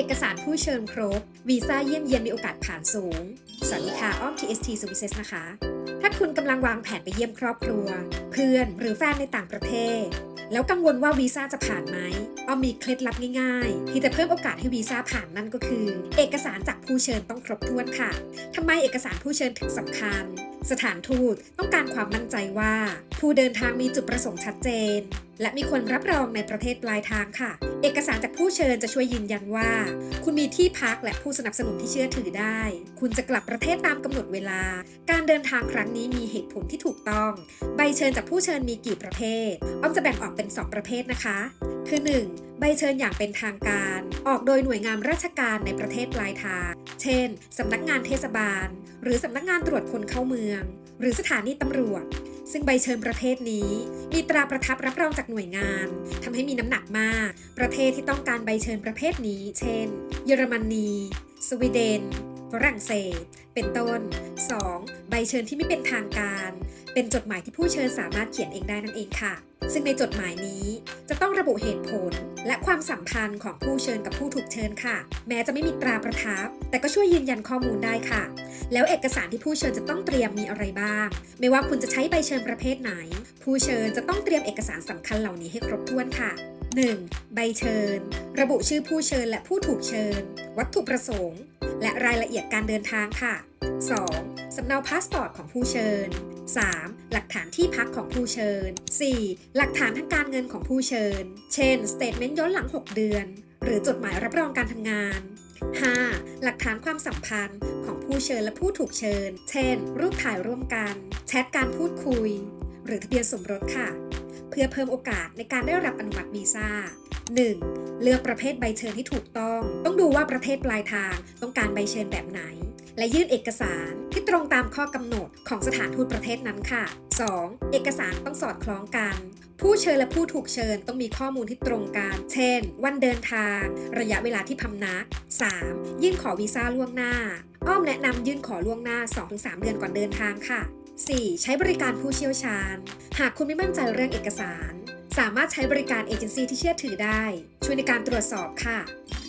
เอกสารผู้เชิญครบ วีซ่าเยี่ยมเยียนมีโอกาสผ่านสูง สวัสดีค่ะ อ้อม TST Services นะคะ ถ้าคุณกำลังวางแผนไปเยี่ยมครอบครัว เพื่อนหรือแฟนในต่างประเทศ แล้วกังวลว่าวีซ่าจะผ่านไหม อ้อมมีเคล็ดลับง่ายๆ ที่จะเพิ่มโอกาสให้วีซ่าผ่านนั่นก็คือ เอกสารจากผู้เชิญต้องครบถ้วนค่ะทำไมเอกสารผู้เชิญถึงสำคัญ สถานทูตต้องการความมั่นใจว่า ผู้เดินทางมีจุดประสงค์ชัดเจนและมีคนรับรองในประเทศปลายทางค่ะเอกสารจากผู้เชิญจะช่วยยืนยันว่า คุณมีที่พักและผู้สนับสนุนที่เชื่อถือได้ คุณจะกลับประเทศตามกำหนดเวลา การเดินทางครั้งนี้มีเหตุผลที่ถูกต้อง ใบเชิญจากผู้เชิญมีกี่ประเภท อ้อมจะแบ่งออกเป็น 2 ประเภทนะคะ คือ 1. ใบเชิญอย่างเป็นทางการ ออกโดยหน่วยงานราชการในประเทศปลายทาง เช่น สำนักงานเทศบาล หรือสำนักงานตรวจคนเข้าเมือง หรือสถานีตำรวจ ซึ่งใบเชิญประเภทนี้ มีตราประทับรับรองจากหน่วยงานทำให้มีน้ำหนักมาก ประเทศที่ต้องการใบเชิญประเภทนี้ เช่น เยอรมนี สวีเดน ฝรั่งเศส เป็นต้น 2. ใบเชิญที่ไม่เป็นทางการ เป็นจดหมายที่ผู้เชิญสามารถเขียนเองได้นั่นเองค่ะ ซึ่งในจดหมายนี้จะต้องระบุเหตุผล และความสัมพันธ์ของผู้เชิญกับผู้ถูกเชิญค่ะ แม้จะไม่มีตราประทับ แต่ก็ช่วยยืนยันข้อมูลได้ค่ะ แล้วเอกสารที่ผู้เชิญจะต้องเตรียมมีอะไรบ้าง ไม่ว่าคุณจะใช้ใบเชิญประเภทไหน ผู้เชิญจะต้องเตรียมเอกสารสำคัญเหล่านี้ให้ครบถ้วนค่ะ 1. ใบเชิญ ระบุชื่อผู้เชิญและผู้ถูกเชิญ วัตถุประสงค์ และรายละเอียดการเดินทางค่ะ 2. สำเนาพาสปอร์ตของผู้เชิญ 3. หลักฐานที่พักของผู้เชิญ 4. หลักฐานทางการเงินของผู้เชิญ เช่นสเตทเมนต์ย้อนหลัง 6 เดือน หรือจดหมายรับรองการทำงาน 5. หลักฐานความสัมพันธ์ของผู้เชิญและผู้ถูกเชิญ เช่น รูปถ่ายร่วมกัน แชทการพูดคุย หรือทะเบียนสมรสค่ะ เพื่อเพิ่มโอกาสในการได้รับอนุมัติวีซ่า 1. เลือกประเภทใบเชิญที่ถูกต้อง ต้องดูว่าประเทศปลายทางต้องการใบเชิญแบบไหน และยื่นเอกสารที่ตรงตามข้อกำหนดของสถานทูตประเทศนั้นค่ะ 2. เอกสารต้องสอดคล้องกัน ผู้เชิญและผู้ถูกเชิญต้องมีข้อมูลที่ตรงกัน เช่น วันเดินทาง ระยะเวลาที่พำนัก 3. ยื่นขอวีซ่าล่วงหน้า อ้อมแนะนำยื่นขอล่วงหน้า 2-3 เดือนก่อนเดินทางค่ะ 4. ใช้บริการผู้เชี่ยวชาญ หากคุณไม่มั่นใจเรื่องเอกสาร สามารถใช้บริการเอเจนซี่ที่เชื่อถือได้ ช่วยในการตรวจสอบค่ะ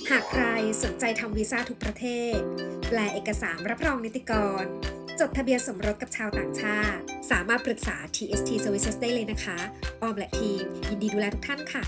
หากใครสนใจทำวีซ่าทุกประเทศ แปลเอกสารรับรองนิติกร จดทะเบียนสมรสกับชาวต่างชาติ สามารถปรึกษา TST Services ได้เลยนะคะ ออมและทีมยินดีดูแลทุกท่านค่ะ